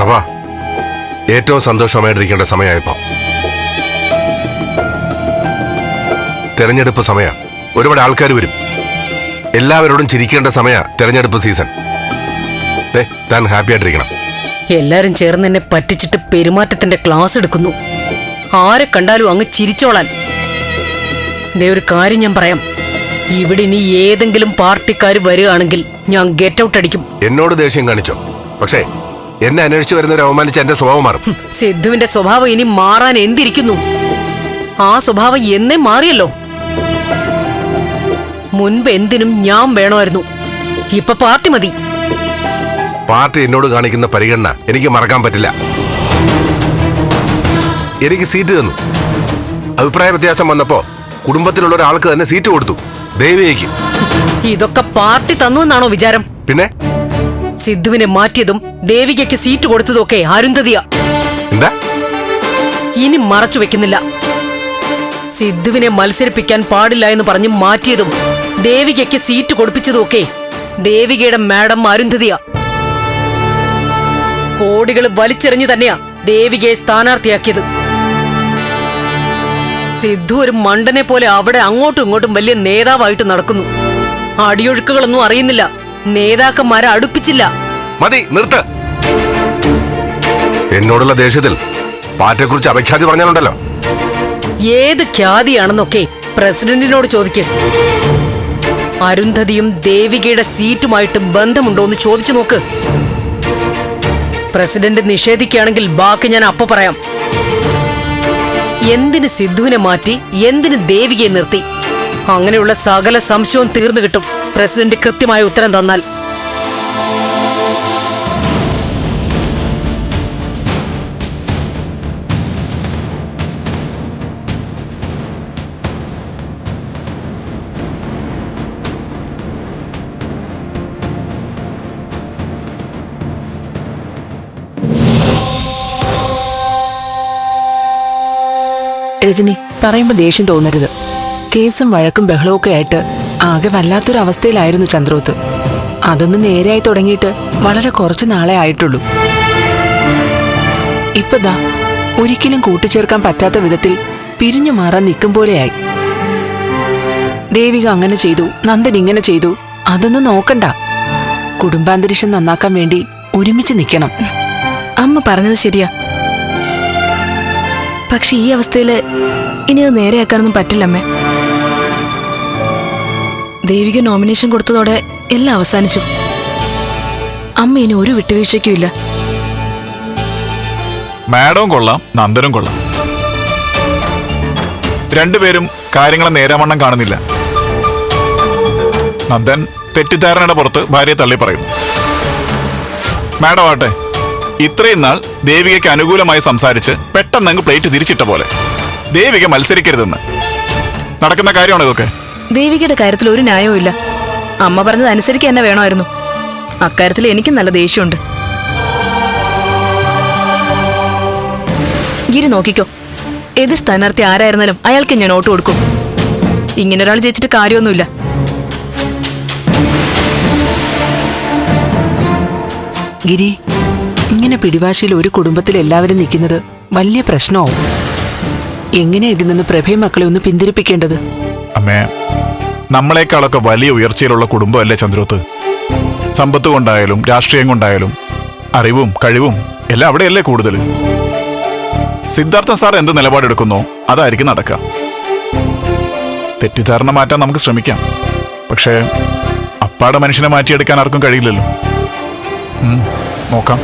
പ്രഭ ഏറ്റവും സന്തോഷമായിട്ടിരിക്കേണ്ട സമയമായിപ്പോ. തെരഞ്ഞെടുപ്പ് സമയം. ഒരുപാട് ആൾക്കാർ വരും. എല്ലാവരോടും ചിരിക്കേണ്ട സമയ തെരഞ്ഞെടുപ്പ് സീസൺ. താൻ ഹാപ്പി ആയിട്ടിരിക്കണം. എല്ലാരും ചേർന്ന് എന്നെ പറ്റിച്ചിട്ട് പെരുമാറ്റത്തിന്റെ ക്ലാസ് എടുക്കുന്നു. ആരെ കണ്ടാലും അങ്ങ് ചിരിച്ചോളാൻ. ദേ ഒരു കാര്യം ഞാൻ പറയാം. ഇവിടെ ഇനി ഏതെങ്കിലും പാർട്ടിക്കാർ വരികയാണെങ്കിൽ ഞാൻ ഗെറ്റ് ഔട്ട് അടിക്കും. എന്നോട് ദേഷ്യം കാണിച്ചോ. പക്ഷേ എന്നെ അന്വേഷിച്ചു വരുന്നവരെ അവമാനിച്ച് എന്റെ സ്വഭാവം മാറും. സിദ്ധുവിന്റെ സ്വഭാവം ഇനി മാറാൻ എന്തിരിക്കുന്നു? ആ സ്വഭാവം എന്നേ മാറിയല്ലോ. മുൻപ് എന്തിനും ഞാൻ വേണമായിരുന്നു. ഇപ്പൊ പാർട്ടി മതി. പാർട്ടി എന്നോട് കാണിക്കുന്ന പരിഗണന എനിക്ക് മറക്കാൻ പറ്റില്ല. എനിക്ക് സീറ്റ് തന്നു. അഭിപ്രായ വ്യത്യാസം വന്നപ്പോ കുടുംബത്തിലുള്ള ഒരാൾക്ക് തന്നെ സീറ്റ് കൊടുത്തു. ദേവിയേക്ക് ഇതൊക്കെ പാർട്ടി തന്നു എന്നാണോ വിചാരം? പിന്നെ? സിദ്ധുവിനെ മാറ്റിയതും ദേവികയ്ക്ക് സീറ്റ് കൊടുത്തതും ഒക്കെ അരുന്ധതിയാ. എന്താ? ഇനി മറച്ചു വെക്കുന്നില്ല. സിദ്ധുവിനെ മത്സരിപ്പിക്കാൻ പാടില്ല എന്ന് പറഞ്ഞ് മാറ്റിയതും ദേവികയ്ക്ക് സീറ്റ് കൊടുപ്പിച്ചതും ഒക്കെ ദേവികയുടെ മാഡം അരുന്ധതിയാ. കോടികൾ വലിച്ചെറിഞ്ഞു തന്നെയാ ദേവികയെ സ്ഥാനാർത്ഥിയാക്കിയത്. സിദ്ധു ഒരു മണ്ടനെ പോലെ അവിടെ അങ്ങോട്ടും ഇങ്ങോട്ടും വലിയ നേതാവായിട്ട് നടക്കുന്നു. അടിയൊഴുക്കുകളൊന്നും അറിയുന്നില്ല. നേതാക്കന്മാരെ അടുപ്പിച്ചില്ല. മതി നിർത്ത്. എന്നോടുള്ള ദേഷ്യത്തിൽ കുറിച്ച് അപഖ്യാതി പറഞ്ഞാലുണ്ടല്ലോ. ഏത് ഖ്യാതിയാണെന്നൊക്കെ പ്രസിഡന്റിനോട് ചോദിക്ക്. അരുന്ധതിയും ദേവികയുടെ സീറ്റുമായിട്ട് ബന്ധമുണ്ടോ എന്ന് ചോദിച്ചു നോക്ക്. പ്രസിഡന്റ് നിഷേധിക്കുകയാണെങ്കിൽ ബാക്കി ഞാൻ അപ്പൊ പറയാം. എന്തിന് സിദ്ധുവിനെ മാറ്റി എന്തിന് ദേവികയെ നിർത്തി? അങ്ങനെയുള്ള സകല സംശയവും തീർന്നു കിട്ടും. പ്രസിഡന്റ് കൃത്യമായ ഉത്തരം തന്നാൽ. രജനി പറയുമ്പോ ദേഷ്യം തോന്നരുത്. കേസും വഴക്കും ബഹളവും ഒക്കെ ആയിട്ട് ആകെ വല്ലാത്തൊരവസ്ഥയിലായിരുന്നു ചന്ദ്രോത്ത്. അതൊന്ന് നേരെയായി തുടങ്ങിയിട്ട് വളരെ കുറച്ച് നാളെ ആയിട്ടുള്ളൂ. ഇപ്പതാ ഒരിക്കലും കൂട്ടിച്ചേർക്കാൻ പറ്റാത്ത വിധത്തിൽ പിരിഞ്ഞു മാറാൻ നിൽക്കും പോലെയായി. ദേവിക അങ്ങനെ ചെയ്തു നന്ദൻ ഇങ്ങനെ ചെയ്തു അതൊന്നും നോക്കണ്ട. കുടുംബാന്തരീക്ഷം നന്നാക്കാൻ വേണ്ടി ഒരുമിച്ച് നിൽക്കണം. അമ്മ പറഞ്ഞത് ശരിയാ. പക്ഷെ ഈ അവസ്ഥയിൽ ഇനി അത് നേരെയാക്കാനൊന്നും പറ്റില്ലമ്മേ. ദേവിക നോമിനേഷൻ കൊടുത്തതോടെ എല്ലാം അവസാനിച്ചു. അമ്മ ഇനി ഒരു വിട്ടുവീഴ്ചയ്ക്കും ഇല്ല മാഡവും കൊള്ളാം നന്ദനും കൊള്ളാം. രണ്ടുപേരും കാര്യങ്ങളെ നേരാവണ്ണം കാണുന്നില്ല. നന്ദൻ തെറ്റിദ്ധാരണയുടെ പുറത്ത് ഭാര്യയെ തള്ളി പറയും. മാഡം ആട്ടെ ഇത്രയും നാൾ ദേവികയ്ക്ക് അനുകൂലമായി സംസാരിച്ച് പെട്ടെന്ന് അങ്ങ് പ്ലേറ്റ് തിരിച്ചിട്ട പോലെ. ദേവിക മത്സരിക്കരുതെന്ന്. നടക്കുന്ന കാര്യമാണ് ഇതൊക്കെ? ദേവികയുടെ കാര്യത്തിൽ ഒരു ന്യായവും ഇല്ല. അമ്മ പറഞ്ഞത് അനുസരിക്കാൻ തന്നെ വേണമായിരുന്നു. അക്കാര്യത്തിൽ എനിക്കും നല്ല ദേഷ്യമുണ്ട്. ഗിരി നോക്കിക്കോ. എതിർ സ്ഥാനാർത്ഥി ആരായിരുന്നാലും അയാൾക്ക് ഞാൻ ഓട്ട് കൊടുക്കും. ഇങ്ങനെ ഒരാൾ ജയിച്ചിട്ട് കാര്യമൊന്നുമില്ല. ഗിരി ഇങ്ങനെ പിടിവാശിയിൽ ഒരു കുടുംബത്തിൽ എല്ലാവരും നിൽക്കുന്നത്? വലിയ പ്രശ്നമാവും എങ്ങനെ ഇതിൽ നിന്ന് പ്രഭയ മക്കളെ ഒന്ന് പിന്തിരിപ്പിക്കേണ്ടത്? അമ്മേ നമ്മളെക്കാളൊക്കെ വലിയ ഉയർച്ചയിലുള്ള കുടുംബമല്ലേ ചന്ദ്രോത്ത്? സമ്പത്ത് കൊണ്ടായാലും രാഷ്ട്രീയം കൊണ്ടായാലും അറിവും കഴിവും എല്ലാം അവിടെയല്ലേ കൂടുതൽ? സിദ്ധാർത്ഥൻ സാർ എന്ത് നിലപാടെടുക്കുന്നോ? അതായിരിക്കും നടക്കുക. തെറ്റിദ്ധാരണ മാറ്റാൻ നമുക്ക് ശ്രമിക്കാം. പക്ഷേ അപ്പാടെ മനുഷ്യനെ മാറ്റിയെടുക്കാൻ ആർക്കും കഴിയില്ലല്ലോ. നോക്കാം.